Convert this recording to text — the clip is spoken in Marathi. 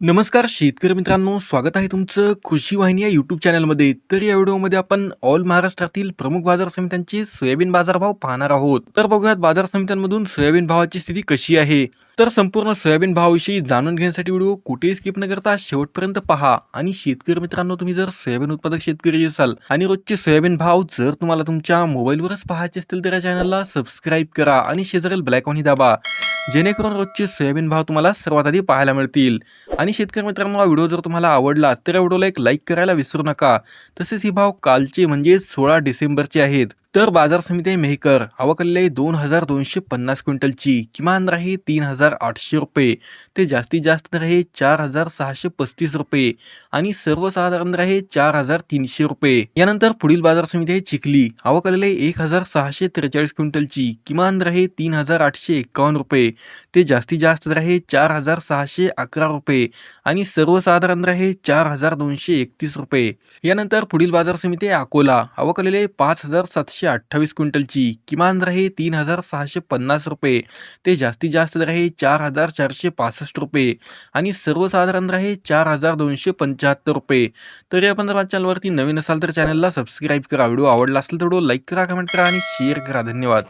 नमस्कार शेतकरी मित्रांनो स्वागत आहे तुमचं कृषी वाहिनी या यूट्यूब चॅनलमध्ये तर या व्हिडिओमध्ये आपण ऑल महाराष्ट्रातील प्रमुख बाजार समित्यांचे सोयाबीन बाजारभाव पाहणार आहोत. तर बघूयात बाजार समित्यांमधून सोयाबीन भावाची स्थिती कशी आहे? तर संपूर्ण सोयाबीन भावाविषयी जाणून घेण्यासाठी व्हिडिओ कुठेही स्किप न करता शेवटपर्यंत पहा. आणि शेतकरी मित्रांनो तुम्ही जर सोयाबीन उत्पादक शेतकरी असाल आणि रोजचे सोयाबीन भाव जर तुम्हाला तुमच्या मोबाईलवरच पाहायचे असतील तर या चॅनलला सबस्क्राईब करा आणि शेजारील ब्लॅक दाबा. जेणेकरून रोजचे सोयाबीन भाव तुम्हाला सर्वात आधी पाहायला मिळतील. आणि शेतकरी मित्रांनो हा व्हिडिओ जर तुम्हाला आवडला तर या व्हिडिओला एक लाईक करायला विसरू नका. तसेच ही भाव कालचे म्हणजे सोळा डिसेंबरचे आहेत. तर बाजार समिती मेहकर आवकल्ले दोन हजार दोनशे पन्नास क्विंटलची. किमान राही तीन हजार आठशे रुपये. ते जास्तीत जास्त राहे चार हजार सहाशे पस्तीस रुपये. आणि सर्वसाधारण राहे चार हजार तीनशे रुपये. यानंतर पुढील बाजार समिती आहे चिखली. आवकल्ले एक हजार सहाशे त्रेचाळीस क्विंटलची. किमान राहे तीन हजार आठशे एकावन्न रुपये. ते जास्तीत जास्त राहे चार हजार सहाशे अकरा रुपये. आणि सर्वसाधारण राहे चार हजार दोनशे एकतीस रुपये. यानंतर पुढील बाजार समिती आहे अकोला. आवकलेले पाच हजार सातशे अठ्ठावीस क्विंटलची किमान दर तीन हजार सहाशे पन्नास रुपये. ते जास्तीत जास्त दर आहे चार हजार चारशे पासष्ट रुपये आणि सर्वसाधारण दर चार हजार दोनशे पंच्याहत्तर रुपये. तर आपण जर चॅनलवरती नवीन असाल तर चॅनलला सबस्क्राईब करा. व्हिडिओ आवडला असेल तर व्हिडिओ लाईक करा कमेंट करा आणि शेअर करा. धन्यवाद.